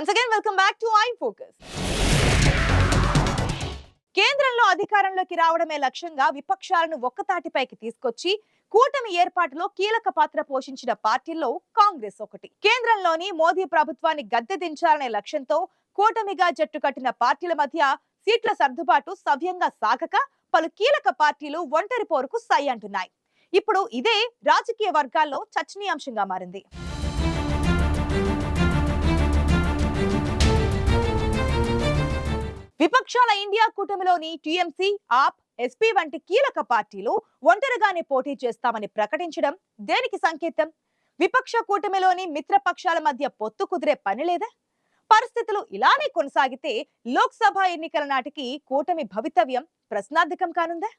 Once again welcome back to I focus కేంద్రంలో అధికారంలోకి రావడమే లక్ష్యంగా విపక్షాలను ఒక్కతాటిపైకి తీసుకొచ్చి కూటమి ఏర్పాటులో కీలక పాత్ర పోషించిన పార్టీల్లో కాంగ్రెస్ ఒకటి. కేంద్రంలోని మోదీ ప్రభుత్వాన్ని గద్దె దించాలనే లక్ష్యంతో కూటమిగా జట్టు కట్టిన పార్టీల మధ్య సీట్ల సర్దుబాటు సవ్యంగా సాగక పలు కీలక పార్టీలు ఒంటరి పోరుకు సై అంటున్నాయి. ఇప్పుడు ఇదే రాజకీయ వర్గాల్లో చర్చనీయాంశంగా మారింది. విపక్షాల India కూటమిలోని T M C AAP S P వంటి కీలక పార్టీలు ఒంటరిగానే పోటీ చేస్తామని ప్రకటించడం దేనికి సంకేతం? విపక్ష కూటమిలోని మిత్రపక్షాల మధ్య పొత్తు కుదిరే పని లేదా? పరిస్థితులు ఇలానే కొనసాగితే లోక్సభ ఎన్నికల నాటికి కూటమి భవితవ్యం ప్రశ్నార్థకం కానుందా?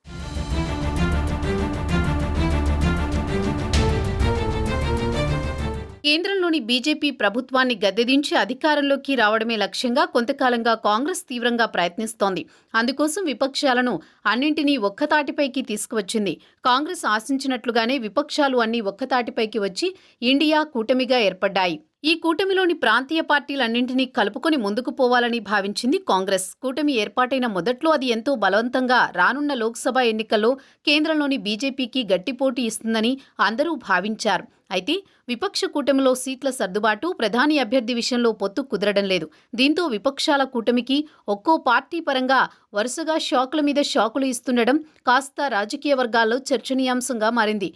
కేంద్రంలోని బీజేపీ ప్రభుత్వాన్ని గద్దెదించి అధికారంలోకి రావడమే లక్ష్యంగా కొంతకాలంగా కాంగ్రెస్ తీవ్రంగా ప్రయత్నిస్తోంది. అందుకోసం విపక్షాలను అన్నింటినీ ఒక్కతాటిపైకి తీసుకువచ్చింది. కాంగ్రెస్ ఆశించినట్లుగానే విపక్షాలు అన్ని ఒక్కతాటిపైకి వచ్చి ఇండియా కూటమిగా ఏర్పడ్డాయి. ఈ కూటమిలోని ప్రాంతీయ పార్టీలన్నింటినీ కలుపుకొని ముందుకు పోవాలని భావించింది కాంగ్రెస్. కూటమి ఏర్పాటైన మొదట్లో అది ఎంతో బలవంతంగా రానున్న లోక్సభ ఎన్నికల్లో కేంద్రంలోని బీజేపీకి గట్టి పోటీ ఇస్తుందని అందరూ భావించారు. అయితే విపక్ష కూటమిలో సీట్ల సర్దుబాటు ప్రధాని అభ్యర్థి విషయంలో పొత్తు కుదరడం లేదు. దీంతో విపక్షాల కూటమికి ఒక్కో పార్టీ పరంగా వరుసగా షాకుల మీద షాకులు ఇస్తుండడం కాస్త రాజకీయ వర్గాల్లో చర్చనీయాంశంగా మారింది.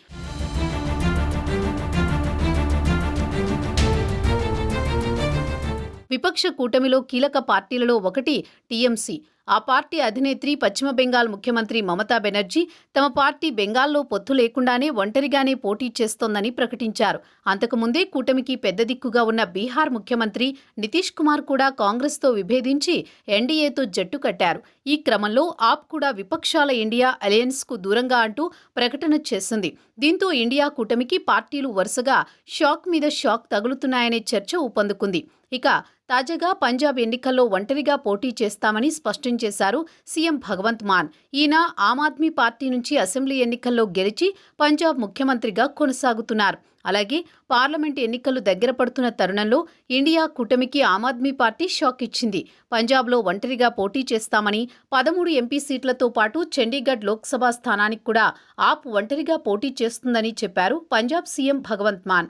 విపక్ష కూటమిలో కీలక పార్టీలలో ఒకటి టీఎంసీ. ఆ పార్టీ అధినేత్రి పశ్చిమ బెంగాల్ ముఖ్యమంత్రి మమతా బెనర్జీ తమ పార్టీ బెంగాల్లో పొత్తు లేకుండానే ఒంటరిగానే పోటీ చేస్తోందని ప్రకటించారు. అంతకుముందే కూటమికి పెద్ద దిక్కుగా ఉన్న బీహార్ ముఖ్యమంత్రి నితీష్ కుమార్ కూడా కాంగ్రెస్తో విభేదించి ఎన్డీఏతో జట్టు కట్టారు. ఈ క్రమంలో ఆప్ కూడా విపక్షాల ఇండియా అలయన్స్కు దూరంగా అంటూ ప్రకటన చేసింది. దీంతో ఇండియా కూటమికి పార్టీలు వరుసగా షాక్ మీద షాక్ తగులుతున్నాయనే చర్చ ఊపందుకుంది. ఇక తాజాగా పంజాబ్ ఎన్నికల్లో ఒంటరిగా పోటీ చేస్తామని స్పష్టం చేశారు సీఎం భగవంత్ మాన్. ఈయన ఆమ్ ఆద్మీ పార్టీ నుంచి అసెంబ్లీ ఎన్నికల్లో గెలిచి పంజాబ్ ముఖ్యమంత్రిగా కొనసాగుతున్నారు. అలాగే పార్లమెంట్ ఎన్నికలు దగ్గర పడుతున్న తరుణంలో ఇండియా కూటమికి ఆమ్ ఆద్మీ పార్టీ షాక్ ఇచ్చింది. పంజాబ్లో ఒంటరిగా పోటీ చేస్తామని పదమూడు ఎంపీ సీట్లతో పాటు చండీగఢ్ లోక్సభ స్థానానికి కూడా ఆప్ ఒంటరిగా పోటీ చేస్తుందని చెప్పారు పంజాబ్ సీఎం భగవంత్ మాన్.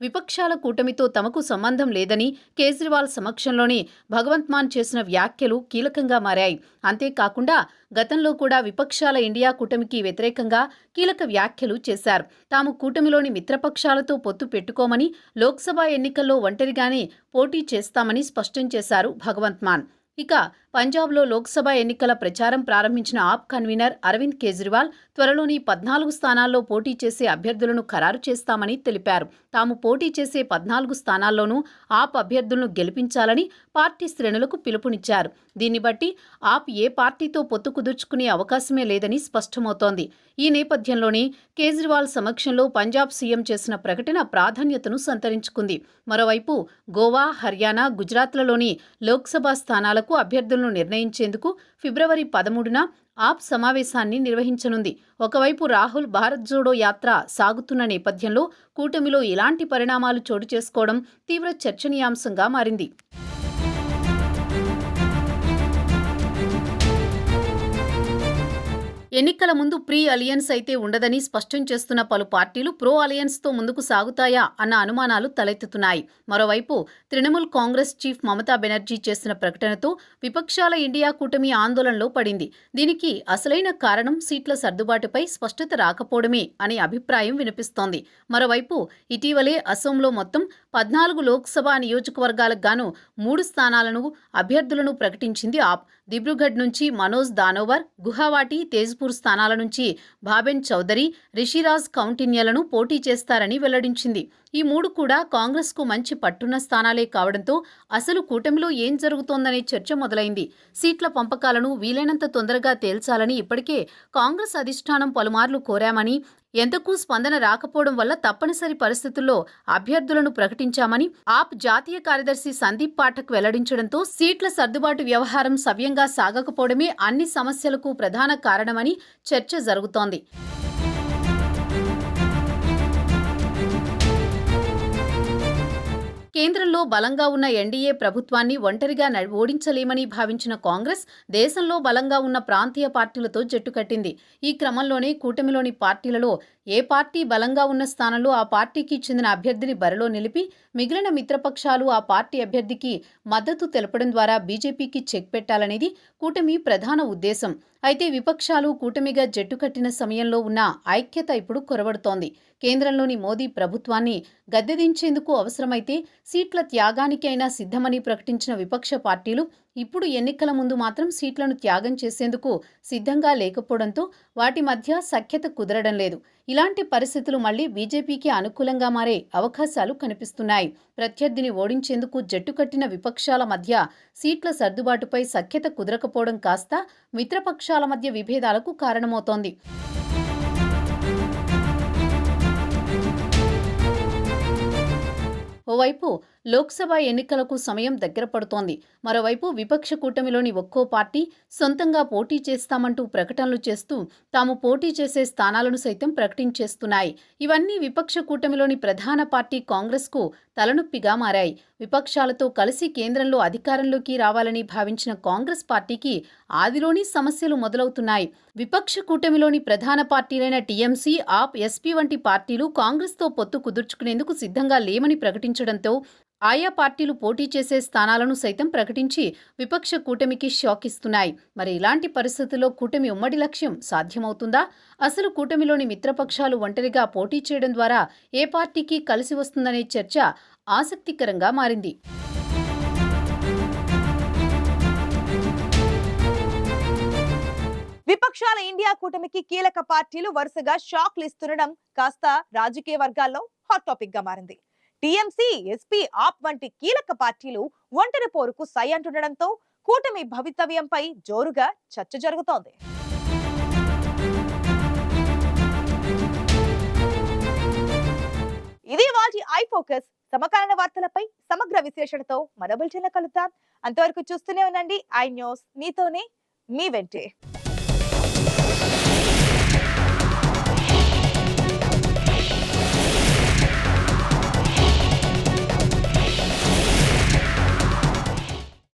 విపక్షాల కూటమితో తమకు సంబంధం లేదని కేజ్రీవాల్ సమక్షంలోనే భగవంత్ మాన్ చేసిన వ్యాఖ్యలు కీలకంగా మారాయి. అంతేకాకుండా గతంలో కూడా విపక్షాల ఇండియా కూటమికి వ్యతిరేకంగా కీలక వ్యాఖ్యలు చేశారు. తాము కూటమిలోని మిత్రపక్షాలతో పొత్తు పెట్టుకోమని లోక్సభ ఎన్నికల్లో ఒంటరిగానే పోటీ చేస్తామని స్పష్టం చేశారు భగవంత్ మాన్. ఇక పంజాబ్లో లోక్సభ ఎన్నికల ప్రచారం ప్రారంభించిన ఆప్ కన్వీనర్ అరవింద్ కేజ్రీవాల్ త్వరలోని పద్నాలుగు స్థానాల్లో పోటీ చేసే అభ్యర్థులను ఖరారు చేస్తామని తెలిపారు. తాము పోటీ చేసే పద్నాలుగు స్థానాల్లోనూ ఆప్ అభ్యర్థులను గెలిపించాలని పార్టీ శ్రేణులకు పిలుపునిచ్చారు. దీన్ని బట్టి ఆప్ ఏ పార్టీతో పొత్తు కుదుర్చుకునే అవకాశమే లేదని స్పష్టమవుతోంది. ఈ నేపథ్యంలోనే కేజ్రీవాల్ సమక్షంలో పంజాబ్ సీఎం చేసిన ప్రకటన ప్రాధాన్యతను సంతరించుకుంది. మరోవైపు గోవా హర్యానా గుజరాత్లలోని లోక్సభ స్థానాలకు పద్ధతులను నిర్ణయించేందుకు ఫిబ్రవరి పదమూడున ఆప్ సమావేశాన్ని నిర్వహించనుంది. ఒకవైపు రాహుల్ భారత్ జోడో యాత్ర సాగుతున్న నేపథ్యంలో కూటమిలో ఇలాంటి పరిణామాలు చోటు చేసుకోవడం తీవ్ర చర్చనీయాంశంగా మారింది. ఎన్నికల ముందు ప్రీ అలియన్స్ అయితే ఉండదని స్పష్టం చేస్తున్న పలు పార్టీలు ప్రో అలియన్స్తో ముందుకు సాగుతాయా అన్న అనుమానాలు తలెత్తుతున్నాయి. మరోవైపు తృణమూల్ కాంగ్రెస్ చీఫ్ మమతా బెనర్జీ చేసిన ప్రకటనతో విపక్షాల ఇండియా కూటమి ఆందోళనలో పడింది. దీనికి అసలైన కారణం సీట్ల సర్దుబాటుపై స్పష్టత రాకపోవడమే అనే అభిప్రాయం వినిపిస్తోంది. మరోవైపు ఇటీవలే అసోంలో మొత్తం పద్నాలుగు లోక్సభ నియోజకవర్గాలకు గాను మూడు స్థానాలను అభ్యర్థులను ప్రకటించింది ఆప్. దిబ్రుగఢ్ నుంచి మనోజ్ దానోవర్ గుహావాటి తేజ్పూర్ స్థానాల నుంచి భాబెన్ చౌదరి రిషిరాజ్ కౌంటిన్యలను పోటీ చేస్తారని వెల్లడించింది. ఈ మూడు కూడా కాంగ్రెస్కు మంచి పట్టున్న స్థానాలే కావడంతో అసలు కూటమిలో ఏం జరుగుతోందనే చర్చ మొదలైంది. సీట్ల పంపకాలను వీలైనంత తొందరగా తేల్చాలని ఇప్పటికే కాంగ్రెస్ అధిష్టానం పలుమార్లు కోరామని ఎంతకు స్పందన రాకపోవడం వల్ల తప్పనిసరి పరిస్థితుల్లో అభ్యర్థులను ప్రకటించామని ఆప్ జాతీయ కార్యదర్శి సందీప్ పాఠక్ వెల్లడించడంతో సీట్ల సర్దుబాటు వ్యవహారం సవ్యంగా సాగకపోవడమే అన్ని సమస్యలకు ప్రధాన కారణమని చర్చ జరుగుతోంది. కేంద్రంలో బలంగా ఉన్న ఎన్డీఏ ప్రభుత్వాన్ని ఒంటరిగా ఓడించలేమని భావించిన కాంగ్రెస్ దేశంలో బలంగా ఉన్న ప్రాంతీయ పార్టీలతో జట్టు కట్టింది. ఈ క్రమంలోనే కూటమిలోని పార్టీలలో ఏ పార్టీ బలంగా ఉన్న స్థానంలో ఆ పార్టీకి చెందిన అభ్యర్థిని బరిలో నిలిపి మిగిలిన మిత్రపక్షాలు ఆ పార్టీ అభ్యర్థికి మద్దతు తెలపడం ద్వారా బీజేపీకి చెక్ పెట్టాలనేది కూటమి ప్రధాన ఉద్దేశం. అయితే విపక్షాలు కూటమిగా జట్టు కట్టిన సమయంలో ఉన్న ఐక్యత ఇప్పుడు కొరవడుతోంది కేంద్రంలోని మోదీ ప్రభుత్వాన్ని గద్దెదించేందుకు అవసరమైతే సీట్ల త్యాగానికి అయినా సిద్ధమని ప్రకటించిన విపక్ష పార్టీలు ఇప్పుడు ఎన్నికల ముందు మాత్రం సీట్లను త్యాగం చేసేందుకు సిద్ధంగా లేకపోవడంతో వాటి మధ్య సఖ్యత కుదరడం లేదు. ఇలాంటి పరిస్థితులు మళ్ళీ బీజేపీకి అనుకూలంగా మారే అవకాశాలు కనిపిస్తున్నాయి. ప్రత్యర్థిని ఓడించేందుకు జట్టు కట్టిన విపక్షాల మధ్య సీట్ల సర్దుబాటుపై సఖ్యత కుదరకపోవడం కాస్త మిత్రపక్షాల మధ్య విభేదాలకు కారణమవుతోంది. ఓవైపు లోక్సభ ఎన్నికలకు సమయం దగ్గర పడుతోంది. మరోవైపు విపక్ష కూటమిలోని ఒక్కో పార్టీ సొంతంగా పోటీ చేస్తామంటూ ప్రకటనలు చేస్తూ తాము పోటీ చేసే స్థానాలను సైతం ప్రకటించేస్తున్నాయి. ఇవన్నీ విపక్ష కూటమిలోని ప్రధాన పార్టీ కాంగ్రెస్కు తలనొప్పిగా మారాయి. విపక్షాలతో కలిసి కేంద్రంలో అధికారంలోకి రావాలని భావించిన కాంగ్రెస్ పార్టీకి ఆదిలోని సమస్యలు మొదలవుతున్నాయి. విపక్ష కూటమిలోని ప్రధాన పార్టీలైన టీఎంసీ ఆప్ ఎస్పీ వంటి పార్టీలు కాంగ్రెస్తో పొత్తు కుదుర్చుకునేందుకు సిద్ధంగా లేమని ప్రకటించడంతో ఆయా పార్టీలు పోటీ చేసే స్థానాలను సైతం ప్రకటించి విపక్ష కూటమికి షాక్ ఇస్తున్నాయి. మరి ఇలాంటి పరిస్థితుల్లో కూటమి ఉమ్మడి లక్ష్యం సాధ్యమవుతుందా? అసలు కూటమిలోని మిత్రపక్షాలు ఒంటరిగా పోటీ చేయడం ద్వారా ఏ పార్టీకి కలిసి వస్తుందనే చర్చ ఆసక్తికరంగా మారింది. విపక్షాల ఇండియా కూటమికి కీలక పార్టీలు వరుసగా షాక్లు ఇస్తుండడం కాస్త రాజకీయ వర్గాల్లో హాట్ టాపిక్గా మారింది. టీఎంసీ ఎస్పీ ఆప్ వంటి కీలక పార్టీలు ఒంటరి పోరుకు సై అంటుండడంతో కూటమి భవితవ్యంపై జోరుగా చర్చ జరుగుతోంది. ఇది వాటి ఐ ఫోకస్. సమకాలీన వార్తలపై సమగ్ర విశ్లేషణతో మన బులెటిన్ కలుద్దాం. అంతవరకు చూస్తూనే ఉండండి. ఐ న్యూస్ మీతోనే మీ వెంటే.